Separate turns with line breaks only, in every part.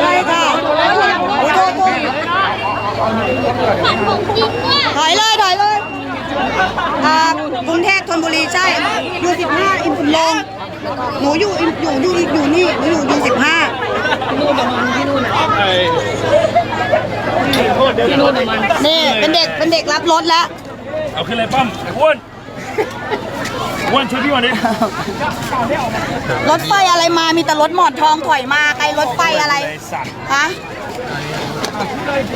ใช่ค่ะโอ้ยโทษโทษ
ฝันของจริงเนี่ย
ถอยเลยถอยเลยอ่ากรุงเทพธนบุรีใช่อยู่สิบห้าอิมสุลงหนูอยู่อิมอยู่อยู่อยู่นี่หนูอยู่อยู่สิบห้านี่เป็นเด็กเป็นเด็กรับรถแล้ว
เอาขึ้นเลยป้อมไอ้อ้วน อ้วนช่วยพี่ก่อนดิ
รถไฟอะไรมามีแต่รถหมอนทองถอยมาใครรถไฟอะไร
ไอ้สัตว์
ฮะ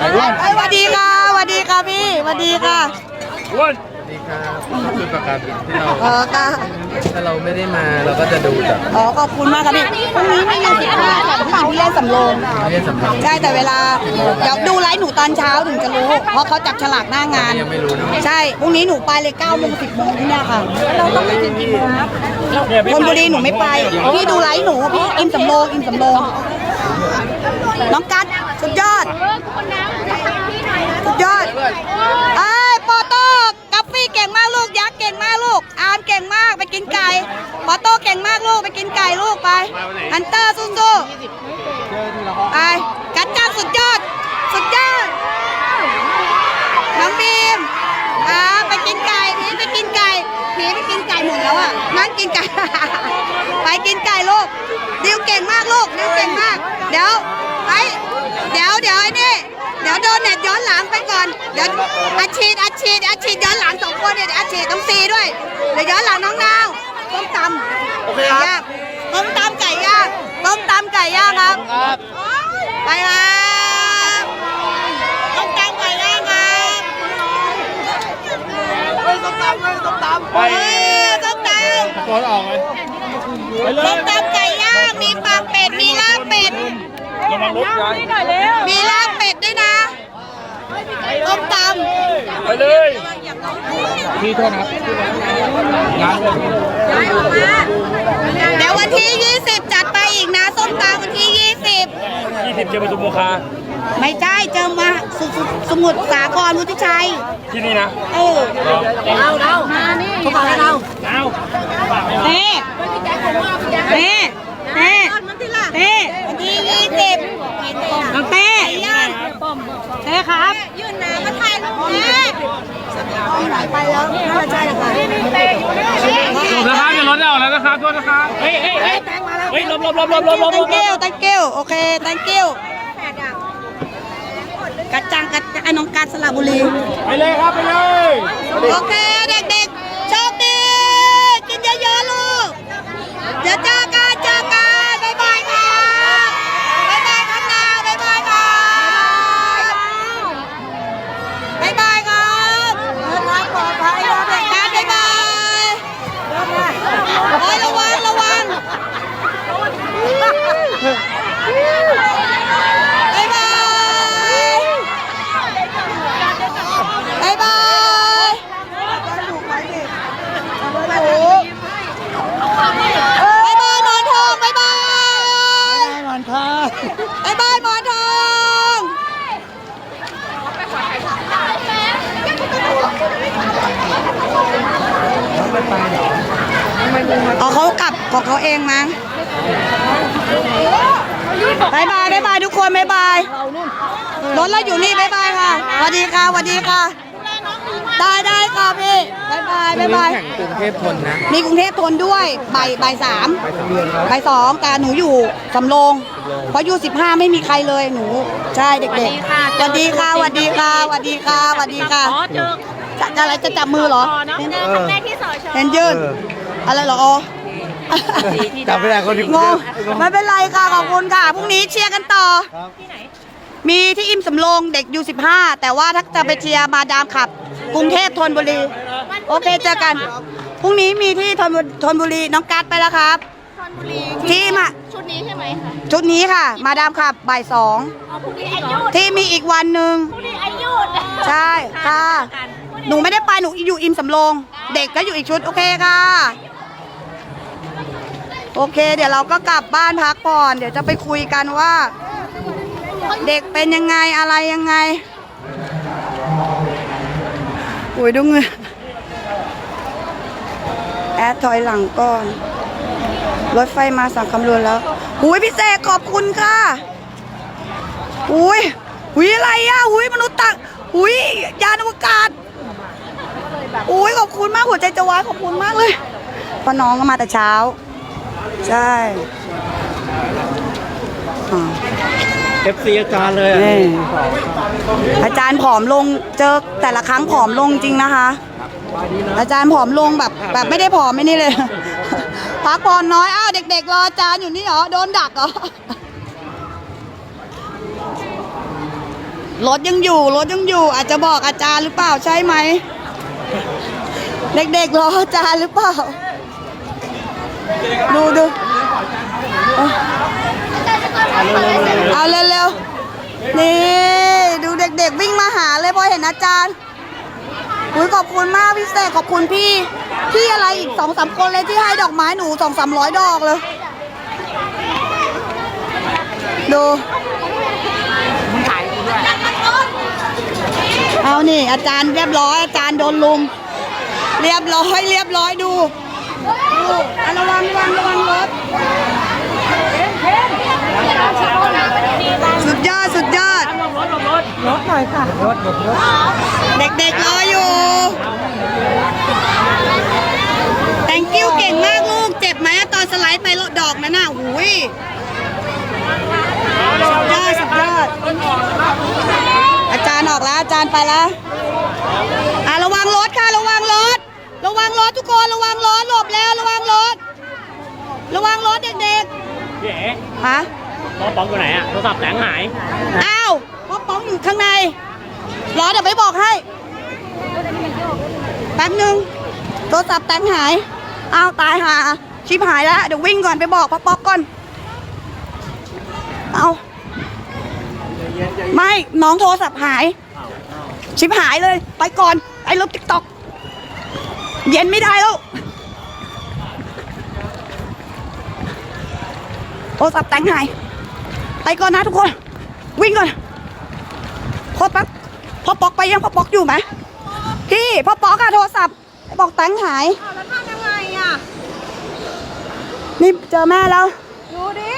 ไอ้ยสวัสดีค่ะสวัสดีค่ะพี่สวัสดีค่ะ
อ้วน
นี่ครับคือปากกาบินที่เรา
เออค่ะ
ถ้าเราไม่ได้มาเราก็จะดูจาก
อ๋อขอบคุณมากค่ะพี่พรุ่งนี้มีอยู่สิบห้าค่ะผู้หญิงที่เล่นสำโรง
ไม่ได้สำคัญ
ใช่แต่เวลาเดี๋ยวดูไลฟ์หนูตอนเช้าถึงจะรู้ เพราะเขาจับฉลากหน้างาน
ยังไม่รู้นะ
ใช่พรุ่งนี้หนูไปเลย9โมง10โมงที่เนี่ยค่ะเราต้องไปถึงกี่โมงครับ
เนี่ยพี่
คนบุรีหนูไม่ไปพี่ดูไลฟ์หนูพี่อิมสำโรงอิมสำโรงน้องกัดสุดยอดสุดยอดไอ้ยปอโต้กัฟฟี่เก่งมากลู เก่งมากลูก อามเก่งมากไปกินไก่ปอโต้เก่งมากลูกไปกินไก่ลูกไปฮันเตอร์สู้ๆไปกัดจ้าสุดยอด สุดยอด น้องบีมอ่าไปกินไก่ผีไปกินไก่ผีไปกินไก่หมดแล้วอะนั่งกินไก่ ไปกินไก่ลูกดิวเก่งมากลูกดิวเก่งมาก เดี๋ยวไปเดี๋ยวเดี๋ยวไอ้นี่เดี๋ยวโดนเน็ตย้อนหลังไปก่อน เดี๋ยวอาชีดอาชีดอาชีดย้อน เนี่ยเดี๋ยวอาชีดต้องซีด้วย เดี๋ยวย้อนหลังน้องนาวต้มตำโอเคครับต้มตำไก่ย่างต้มตำไก่ย่างครับไปครับต้มตำไก่ย่างครับ
ไป
เอ้ยต้มตำ
ก่อนออกเลยไปเล
ต้
ย
มตำไก่ย่างมีปากเป็ด มีลาบเป็ด
ระวังรถยาย
มีลาบเป็ดด้วยนะ ต้มต
ไปเลยพี่โทษนะงานเลยำ
เดี๋ยววันที่ 20 จัดไปอีกนะส้มตำวันที่
ยี่สิบเจอประตูโมคา
20ไม่ใช่เจอมาสสสมุทรสาครวุฒิชัย
ที่นี่นะ
เออ
เอาเอา
มานี่เขาบอกให้เรา
เอา
เน่เน่เน่เน่วันที่ยี่สิบน้องเต้เต้ครับยืนนามาถ่ายรูปเน่ ไปแล้วน่าจะใช่ค่ะ
หลบนะครับเดี๋ยวรถจะออกแล้วนะครับโทษนะครับเฮ้ยเฮ้ยเฮ้ยเฮ้ยหลบหลบหลบหลบหลบหลบ
thank you thank you โอเค thank you กัดจังกัดไอ้น้องการสระบุรี
ไปเลยครับไปเลย
โอเค เด็กๆโชคดี กินเยอะๆลูก เดี๋ยวเจอกันเจอกันบ๊ายบายค่ะบ๊ายบายครับนาบ๊ายบายครับบ๊ายบายครับเดินทางปลอดภัยนะเด็กกันบ๊ายบายโอ้ยระวังระวังบ๊ายบายบ๊ายบาย บายบายหมอนทองบายบายหมอนทองบายบายหมอนทองอ๋อเขากลับข องเขาเองมั้งบายบายบายบายทุกคนบายบายรถเราอยู่นี่บายบายค่ะสวัสดีค่ะสวัสดีค่ะ ได้ได้ค่ะพี่บายบายบายบาย
แข่งกรุงเทพทนนะ
มีกรุงเทพทนด้วยบ่ายบ่ายสามบ่ายสองแต่หนูอยู่สำโรงเพราะอยู่สิบห้าไม่มีใครเลยหนู ใช่เด็กๆสวัสดีค่ะสวัสดีค่ะสวัสดีค่ะสวัสดีค่ะจะจะอะไรจะจับมือเหรอ
เจอครั้งแรกที่สอชอ
เห็นยืนอะไรเหรออ๋อ
จับไม่ได้คนที่
งงไม่เป็นไรค่ะขอบคุณค่ะพรุ่งนี้เชียร์กันต่อมีที่อิมสำโรงเด็กอยู่15 แต่ว่าถ้าจะไปเชียร์มาดามขับ กรุงเทพธนบุรี โอเคเจอกันพรุ่งนี้มีที่ธนบุธนบุรีน้องกัดไปแล้วครับ
ชลบุรี
ทีมอะ
ชุดนี้ใช่ไหมคะ
ชุดนี้ค่ะ มาดามขับบ่ายสอง
อ๋อพรุ่งนี้อายุด
ที่มีอีกวันหนึ่ง
พรุ่งนี้อายุด
ใช่ค่ะ หนูไม่ได้ไปหนูอยู่อิมสำโรง เด็กก็อยู่อีกชุดโอเคค่ะ โอเค เดี๋ยวเราก็กลับบ้านพักผ่อน เดี๋ยวจะไปคุยกันว่า เด็กเป็นยังไงอะไรยังไงอุ้ยดูเงยแอดถอยหลังก่อน รถไฟมาสั่งคำนวณแล้วหุยพี่เสกขอบคุณค่ะอุ้ยอุ้ยอะไรอะอุ้ยมนุษย์ตักอุ้ยยานอวกาศอุ้ยขอบคุณมากหัวใจจะวายขอบคุณมากเลยพราน้องก็มาแต่เช้า ใช่อ่า
เอฟซีอาจารย์เลยอะ
นี่ อาจารย์ผอมลงเจอแต่ละครั้งผอมลงจริงนะคะ อาจารย์ผอมลงแบบแบบไม่ได้ผอมไม่นี่เลย พักผ่อนน้อยอ้าวเด็ก ๆ รออาจารย์อยู่นี่เหรอโดนดักเหรอรถยังอยู่รถยังอยู่ อาจจะบอกอาจารย์หรือเปล่าใช่ไหมเด็กๆรออาจารย์หรือเปล่า ดูดูเอาเร็วๆนี่ดูเด็กๆวิ่งมาหาเลยพอเห็นอาจารย์อุ้ยขอบคุณมากพี่เสกขอบคุณพี่พี่อะไรอีกสองสามคนเลยที่ให้ดอกไม้หนูสองสามร้อยดอกเลย ดูเอานี่อาจารย์เรียบร้อยอาจารย์โดนลุม เรียบร้อยเรียบร้อยดู ดูอะระวังระวังระวังรถสุดยอดสุดยอด รถหน่อยค่ะ รถรถรถเด็กๆรออยู่ thank you เก่งมากลูก เจ็บไหมตอนสไลด์ไปรถดอกนั้นน่ะหูยสุดยอดสุดยอด อาจารย์ออกแล้ว อาจารย์ไปแล้ว อะระวังรถค่ะ ระวังรถ ระวังร ถทุกคนระวังรถหลบแล้วระวังรถ ระวังรถเด็ก
พี่เอ๋
ๆฮะ
พ่อป๋องอยู่ไหนอะโทรศัพท์แสงหาย
อ้าวพ่อป้องอยู่ข้างในรอเดี๋ยวไปบอกให้แป๊บหนึ่งโทรศัพท์แตงหายอ้าวตายหาชิบหายแล้วเดี๋ยววิ่งก่อนไปบอกพ่อป๊อกก่อนเอาไม่น้องโทรศัพท์หาย ชิบหายเลย ไปก่อนไอ้ลบติ๊กต็อก เย็นไม่ได้แล้วโทรศัพท์แตงหาย ไปก่อนนะทุกคน วิ่งก่อนพ่อป๊อกพ่อป๊อกไปยังพ่อป๊อกอยู่ไหมพี่พ่อป๊อกอะโทรศัพท์บอกแตงหาย
แล้วทำยังไงอะ
นี่เจอแม่แล้ว
ดูดิ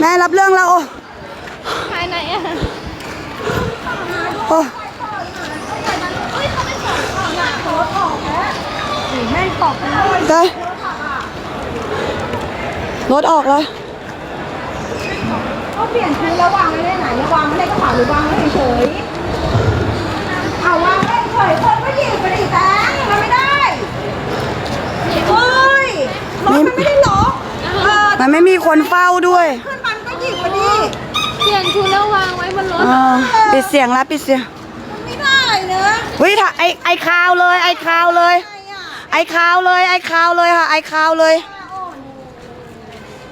แม่รับเรื่องแล้วโอ้
ภายในอะ
โอ้ ได้รถออกแล้ว
ก็เปลี่ยนชุดแล้ววางไว้ได้ไหนวางไว้ในกระเป๋าหรือวางไว้เฉยๆเอาวางไว้เฉยคนก็หยิบไปดิแตงมันไม่ได้เฮ้ยรถมันไม่ได้ล็อกเออ
มันไม่มีคนเฝ้าด้วย
ขึ้นมันก็หยิบไปดิเปลี่ยนชุดแล้ววางไว้บนรถ
อ่าปิดเสียงแล้วปิดเสียง
มันไม่ได้เนอะ
วิถ้าไอไอคาวเลยไอคาวเลย
ไงอะ
ไอคาวเลย ไอคาวเลยค่ะ ไอคาวเลย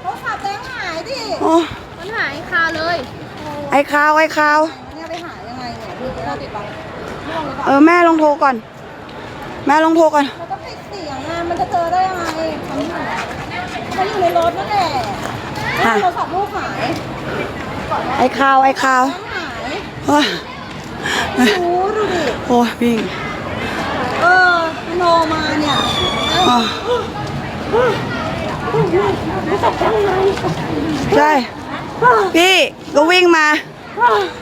โทรศัพท์แตงหายดิ
โอ้
มันหายคาเลย
ไอคาว ไอคาว
เนี่ยไปหายังไงเนี่ยมีเราติดปะ
เออแม่ลองโทรก่อน แม่ลองโทรก่อน
เราต้องปิดเสียงอะมันจะเจอได้ยังไงมันอยู่มันอยู่ในรถนั่นแหละ
อะ
โทรศัพท์ลูกหาย
ไอคาว ไอคาว
แตงหาย
โอ้ย
โอ้ดูดิ
โอ้ยวิ่ง
เออ โนมาเนี่ย
อะใช่พี่ก็วิ่งมา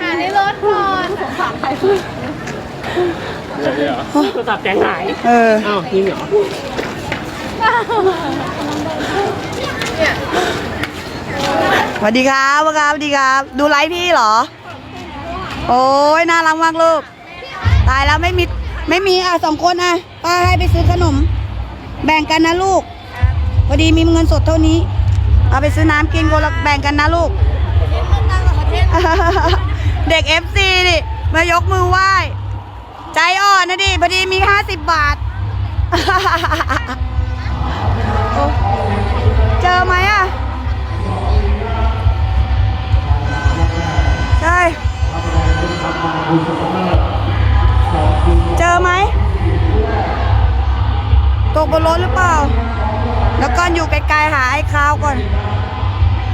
หาในรถก่อน
โทรศัพท์แสงหาย
เออ
อ้าวจริงเหรอ
สวัสดีครับสวัสดีครับสวัสดีครับ ดูไลฟ์พี่เหรอ โอ้ยน่ารักมากลูก ตายแล้วไม่มี ไม่มีอะสองคนอะป้าให้ไปซื้อขนม แบ่งกันนะลูก พอดีมีเงินสดเท่านี้ เอาไปซื้อน้ำกินคนละแบ่งกันนะลูก เด็กเอฟซีดิมายกมือไหว้ ใจอ่อนนะดิพอดีมีห้าสิบบาท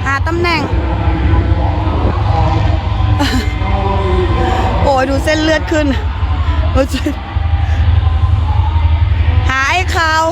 หาตำแหน่ง โอ้ยดูเส้นเลือดขึ้นหาไอ้ขาว